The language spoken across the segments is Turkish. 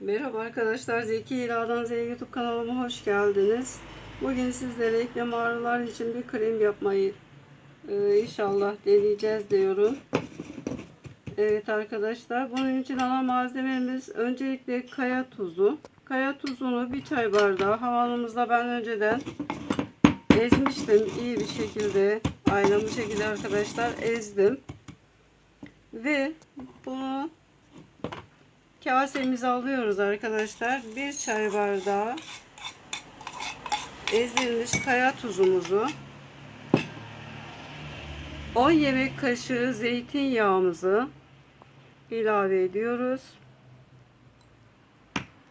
Merhaba arkadaşlar, Zeki İla'dan Z YouTube kanalıma hoş geldiniz. Bugün sizlere eklem ağrılar için bir krem yapmayı e, inşallah deneyeceğiz diyorum. Evet arkadaşlar, bunun için alan malzememiz öncelikle kaya tuzu. Kaya tuzunu bir çay bardağı havanımızda ben önceden ezmiştim iyi bir şekilde. Bu şekilde arkadaşlar ezdim. Ve bunu kasemizi alıyoruz arkadaşlar. Bir çay bardağı ezilmiş kaya tuzumuzu 10 yemek kaşığı zeytinyağımızı ilave ediyoruz.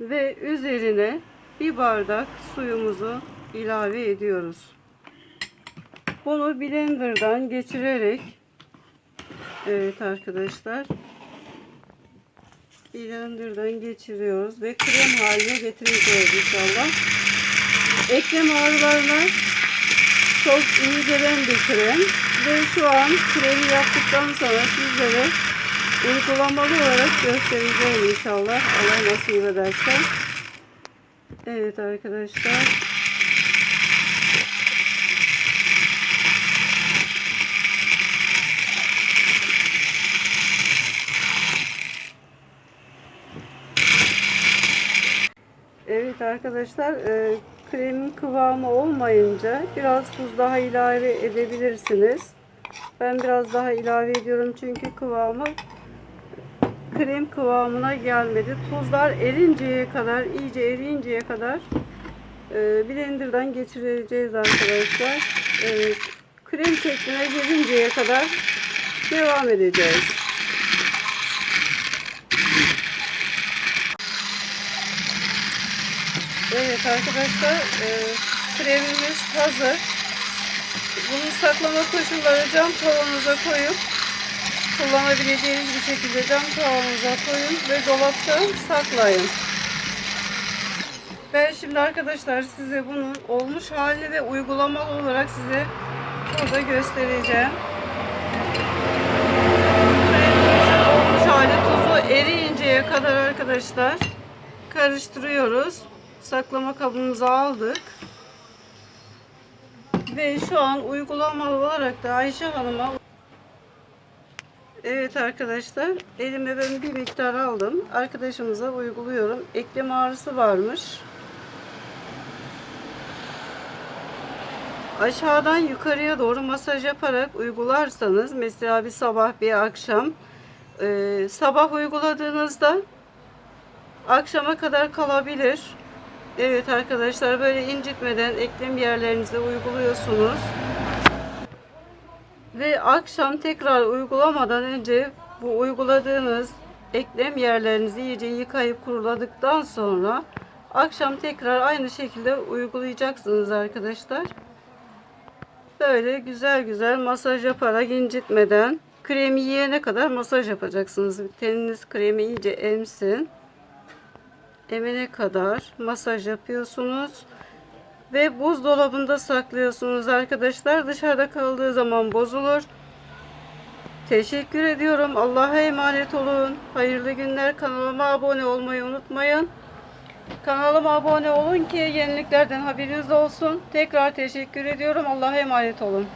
Ve üzerine bir bardak suyumuzu ilave ediyoruz. Bunu blenderdan geçirerek Evet arkadaşlar blenderdan geçiriyoruz ve krem haline getireceğiz inşallah. Eklem ağrılarına çok iyi gelen bir krem ve şu an kremi yaptıktan sonra sizlere uygulamalı olarak göstereceğim inşallah. Allah nasip ederse. Evet arkadaşlar. Evet arkadaşlar e, kremin kıvamı olmayınca biraz tuz daha ilave edebilirsiniz. Ben biraz daha ilave ediyorum çünkü kıvamı krem kıvamına gelmedi. Tuzlar erinceye kadar, iyice erinceye kadar e, blenderdan geçireceğiz arkadaşlar. E, krem şekline gelinceye kadar devam edeceğiz. Evet arkadaşlar e, kremimiz hazır. Bunu saklama koşulları cam kavanoza koyup kullanabileceğiniz bir şekilde cam kavanoza koyun ve dolapta saklayın. Ben şimdi arkadaşlar size bunun olmuş halini ve uygulamalı olarak size burada göstereceğim. Olmuş hali tuzu eriyinceye kadar arkadaşlar karıştırıyoruz saklama kabımıza aldık. Ve şu an uygulamalı olarak da Ayşe Hanım'a Evet arkadaşlar elime ben bir miktar aldım. Arkadaşımıza uyguluyorum. Eklem ağrısı varmış. Aşağıdan yukarıya doğru masaj yaparak uygularsanız mesela bir sabah bir akşam e, sabah uyguladığınızda akşama kadar kalabilir. Evet arkadaşlar böyle incitmeden eklem yerlerinize uyguluyorsunuz. Ve akşam tekrar uygulamadan önce bu uyguladığınız eklem yerlerinizi iyice yıkayıp kuruladıktan sonra akşam tekrar aynı şekilde uygulayacaksınız arkadaşlar. Böyle güzel güzel masaj yaparak incitmeden kremi yiyene kadar masaj yapacaksınız. Teniniz kremi iyice emsin emene kadar masaj yapıyorsunuz ve buzdolabında saklıyorsunuz. Arkadaşlar dışarıda kaldığı zaman bozulur. Teşekkür ediyorum. Allah'a emanet olun. Hayırlı günler. Kanalıma abone olmayı unutmayın. Kanalıma abone olun ki yeniliklerden haberiniz olsun. Tekrar teşekkür ediyorum. Allah'a emanet olun